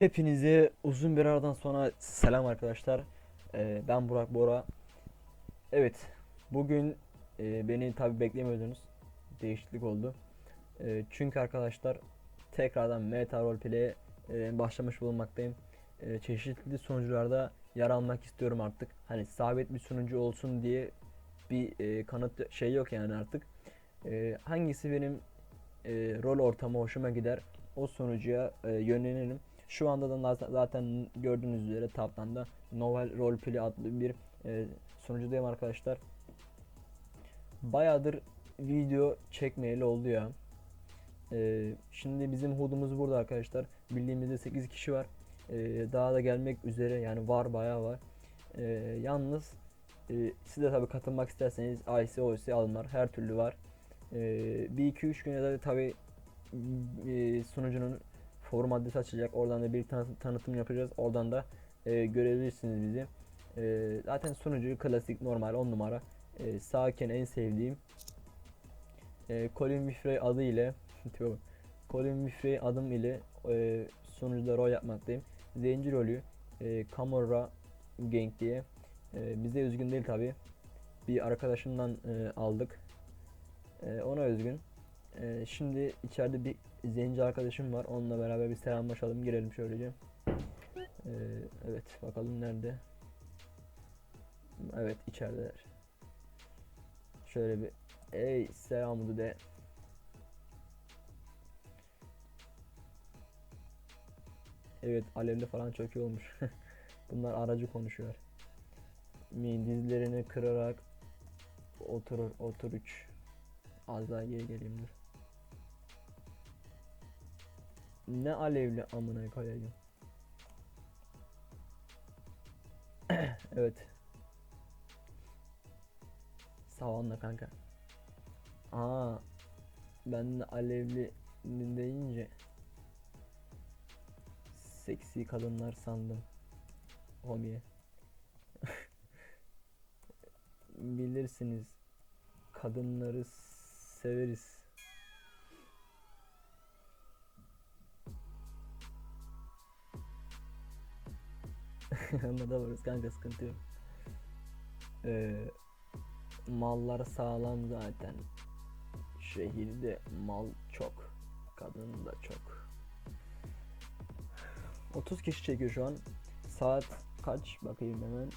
Hepinize uzun bir aradan sonra selam arkadaşlar. Ee, ben Burak Bora. Evet, bugün e, beni tabi beklemiyordunuz. Değişiklik oldu. E, çünkü arkadaşlar tekrardan Meta Roleplay'e e, başlamış bulunmaktayım. E, çeşitli sunucularda yer almak istiyorum artık. Hani sabit bir sunucu olsun diye bir e, kanıt şey yok yani artık. E, hangisi benim e, rol ortamı hoşuma gider o sunucuya e, yönelelim. Şu anda da zaten gördüğünüz üzere taptan da Novel Roleplay adlı bir e, sunucudayım arkadaşlar. Bayağıdır video çekmeyeli oldu ya. E, şimdi bizim hudumuz burada arkadaşlar. Bildiğimizde 8 kişi var. E, daha da gelmek üzere yani var bayağı var. E, yalnız e, siz de tabi katılmak isterseniz IC, OC alımlar her türlü var. E, bir iki üç güne de tabi e, sunucunun forum adresi açacak. Oradan da bir tanı- tanıtım yapacağız. Oradan da e, görebilirsiniz bizi. E, zaten sunucu klasik normal 10 numara. E, sakin en sevdiğim. E, Colin Wifrey adı ile. Colin Wifrey adım ile e, sunucuda rol yapmaktayım. Zenci rolü e, Camorra Gang diye. E, bize üzgün değil tabi. Bir arkadaşımdan e, aldık. E, ona özgün. Ee, şimdi içeride bir zenci arkadaşım var. Onunla beraber bir selamlaşalım. Girelim şöylece. Ee, evet bakalım nerede. Evet içerideler. Şöyle bir ey selamı de. Evet alevli falan çok iyi olmuş. Bunlar aracı konuşuyor. Dizlerini kırarak oturur otur üç. Az daha geri geleyim dur. Ne alevli amına koyayım. evet. Savanla kanka. Aa. Ben de alevli deyince seksi kadınlar sandım. Homiye. Bilirsiniz kadınları severiz. Varız kanka sıkıntı yok. Ee, mallar sağlam zaten. Şehirde mal çok. Kadın da çok. 30 kişi çekiyor şu an. Saat kaç bakayım hemen.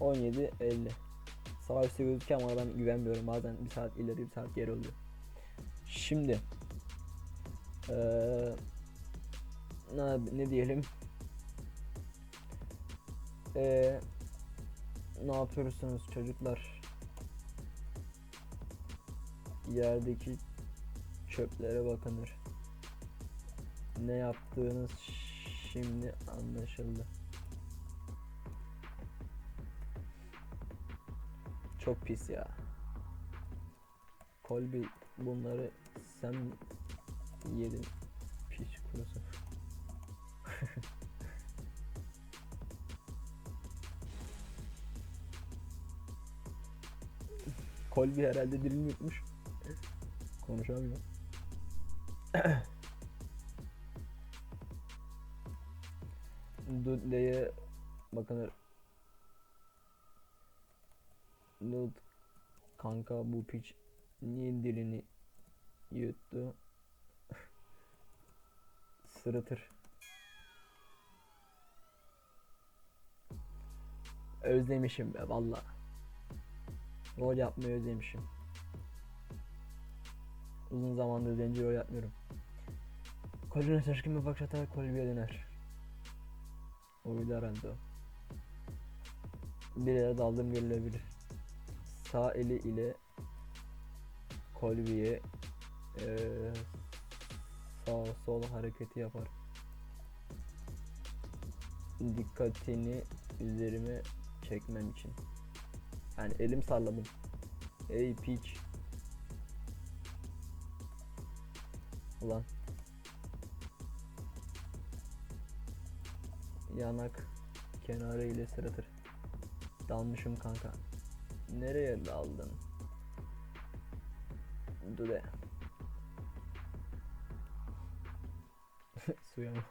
17.50. Sağ üstte gözüküyor ama ben güvenmiyorum. Bazen bir saat ileri bir saat geri oluyor. Şimdi eee ne, ne diyelim? Eee ne yapıyorsunuz çocuklar? Yerdeki çöplere bakınır. Ne yaptığınız şimdi anlaşıldı. Çok pis ya. Kolbi bunları sen yedin. Piç kurusu. Kolbi herhalde dilini yutmuş. Konuşamıyor. Dudley'e bakın Nud kanka bu piç niye dilini yuttu sırıtır özlemişim be valla rol yapmayı özlemişim. Uzun zamandır zenci rol yapmıyorum. Kolüne şaşkın bir bakış atar kolbiye döner. Oydu herhalde o. Bir yere daldım görülebilir sağ eli ile kolbiye eee sağ sol hareketi yapar. Dikkatini üzerime çekmem için. Yani elim salladım. Ey piç. Ulan. Yanak kenarı ile sıratır. Dalmışım kanka. Nereye daldın? Dure. Suya mı?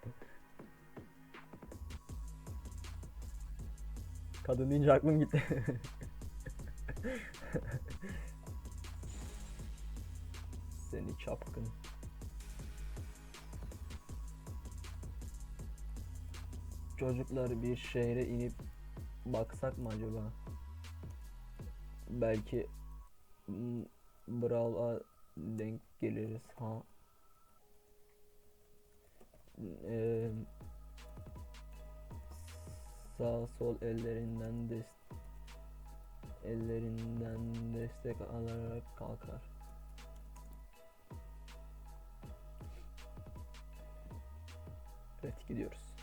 Kadın deyince aklım gitti. Seni çapkın. Çocuklar bir şehre inip baksak mı acaba? Belki Brawl'a denk geliriz ha. Eee sağ sol ellerinden des ellerinden destek alarak kalkar. Evet gidiyoruz.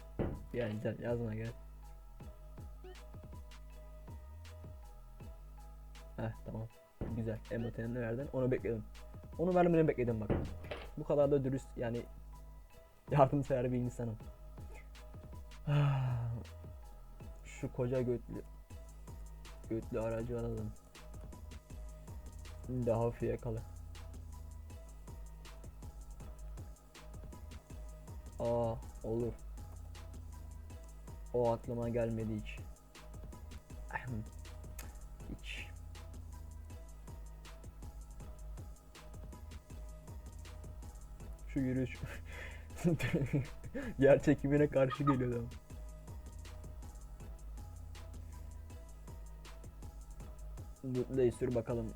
Gel gel yazma gel. Heh tamam. Güzel. Emotenini de verdin. Onu bekledim. Onu vermeni bekledim bak. Bu kadar da dürüst yani yardımsever bir insanım. Şu koca götlü götlü aracı alalım. Daha fiyakalı. Aa olur. O aklıma gelmedi hiç. Hiç. Şu yürüyüş yer çekimine karşı geliyor adam. Dayı sür bakalım.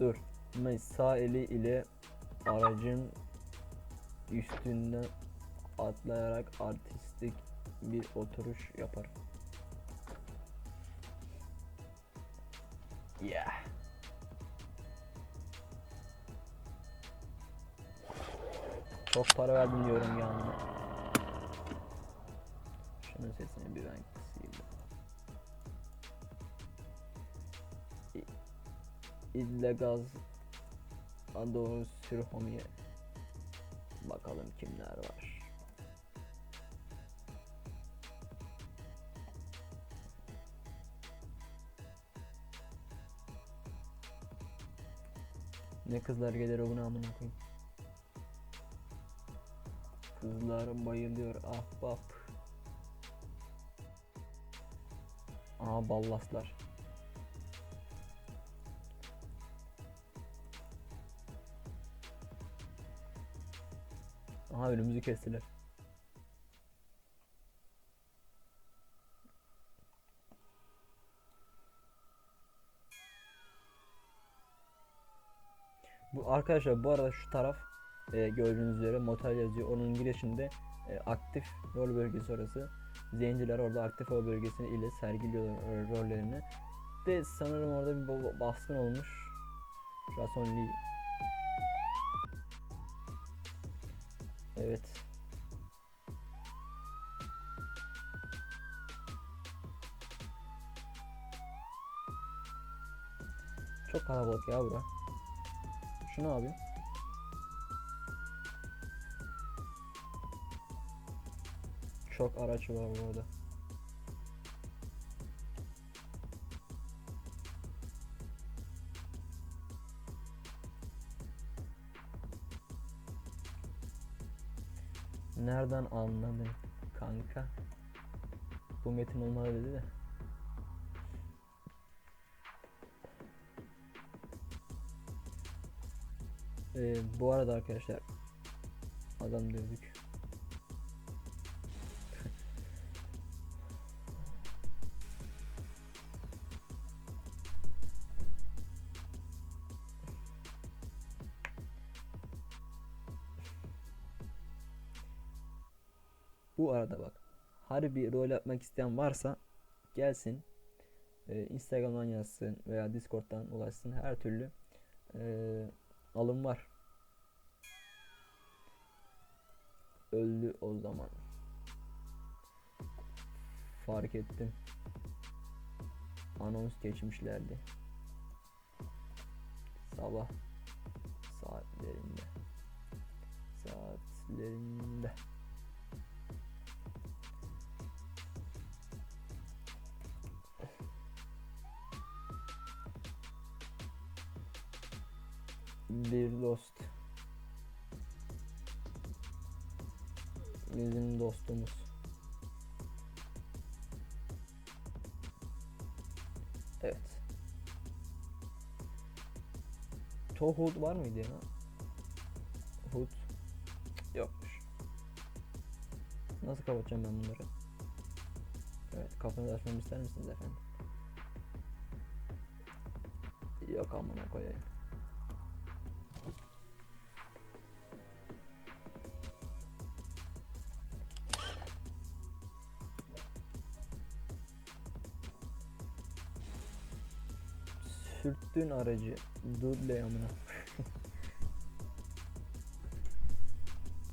Dur. Sağ eli ile aracın üstünden atlayarak artistik bir oturuş yapar. Yeah. Çok para verdim diyorum yani. Şunun sesini bir ben kısayım. İ- İllegaz Adon Sürhomi'ye Bakalım kimler var. Ne kızlar gelir o buna amına koyayım. Kızlar bayılıyor ahbap. Aha ballaslar. Aha önümüzü kestiler. Bu arkadaşlar bu arada şu taraf e, gördüğünüz üzere motel yazıyor. Onun girişinde e, aktif rol bölgesi orası. Zenciler orada aktif rol bölgesi ile sergiliyorlar e, rollerini. De sanırım orada bir ba- baskın olmuş. Jason Evet. Çok kalabalık ya bura. Şu abi? Çok araç var burada. Nereden anladın kanka? Bu metin olmalı dedi de. Ee, bu arada arkadaşlar adam dövdük. Bu arada bak harbi rol yapmak isteyen varsa gelsin Ee, Instagram'dan yazsın veya Discord'dan ulaşsın her türlü ee, alım var. Öldü o zaman. Fark ettim. Anons geçmişlerdi. Sabah saatlerinde. Saatlerinde. bir dost. Bizim dostumuz. Evet. Tohut var mıydı ya? Hut yokmuş. Nasıl kapatacağım ben bunları? Evet kapınızı açmamı ister misiniz efendim? Yok amına koyayım. Sürttüğün aracı duble amına.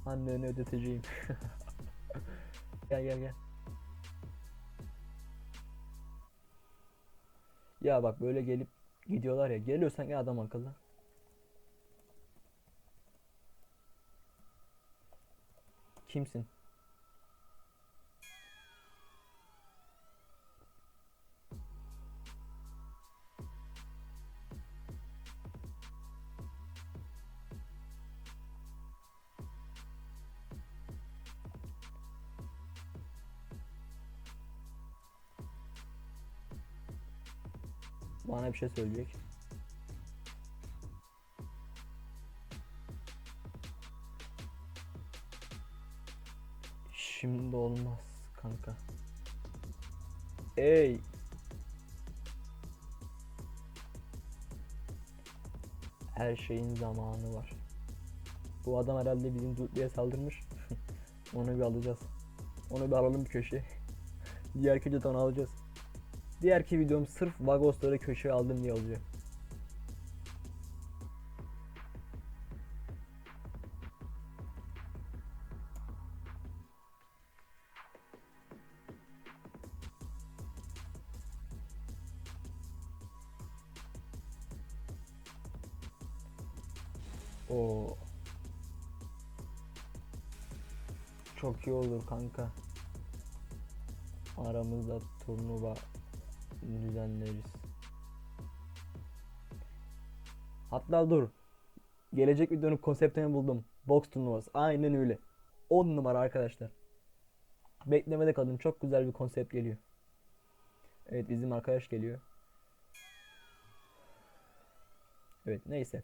Anneni ödeteceğim. gel gel gel. Ya bak böyle gelip gidiyorlar ya. Geliyorsan gel adam akıllı. Kimsin? Bana bir şey söyleyecek. Şimdi olmaz kanka. Ey. Her şeyin zamanı var. Bu adam herhalde bizim Dutlu'ya saldırmış. Onu bir alacağız. Onu bir alalım bir köşeye. Diğer köşede onu alacağız. Diğerki videom sırf Vagosları köşeye aldım diye olacak. O çok iyi olur kanka. Aramızda turnuva düzenleriz. Hatta dur. Gelecek videonun konseptini buldum. Box turnuvası. Aynen öyle. 10 numara arkadaşlar. Beklemede kalın. Çok güzel bir konsept geliyor. Evet bizim arkadaş geliyor. Evet neyse.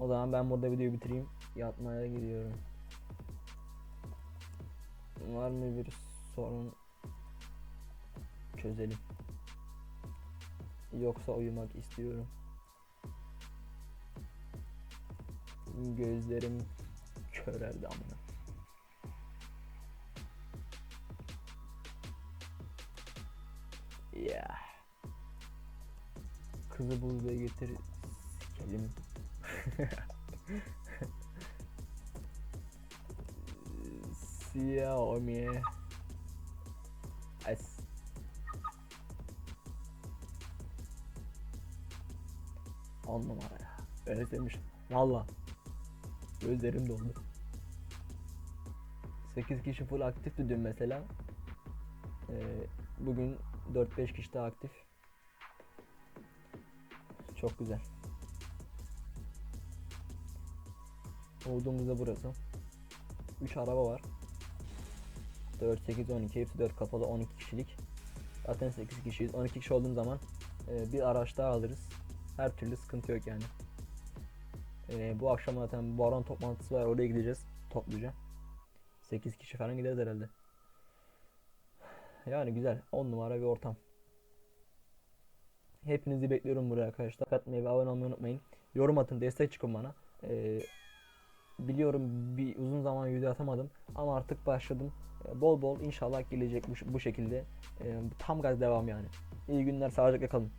O zaman ben burada videoyu bitireyim. Yatmaya gidiyorum. Var mı bir sorun? Çözelim. Yoksa uyumak istiyorum. Gözlerim köreldi amına. Yeah. Kızı ve getir. Sikelim. Xiaomi. S. On numara ya. Özlemişim. Valla. Gözlerim doldu. 8 kişi full aktifti dün mesela. Ee, bugün 4-5 kişi daha aktif. Çok güzel. Olduğumuzda burası. 3 araba var. 4, 8, 12. Hepsi 4 kapalı 12 kişilik. Zaten 8 kişiyiz. 12 kişi olduğum zaman e, bir araç daha alırız. Her türlü sıkıntı yok yani. E, bu akşam zaten baron toplantısı var. Oraya gideceğiz topluca. 8 kişi falan gideriz herhalde. Yani güzel. 10 numara bir ortam. Hepinizi bekliyorum buraya arkadaşlar. Katmayı ve abone olmayı unutmayın. Yorum atın, destek çıkın bana. Ee, biliyorum bir uzun zaman video atamadım ama artık başladım. Ee, bol bol inşallah gelecek bu, bu şekilde. Ee, tam gaz devam yani. İyi günler, sağlıcakla kalın.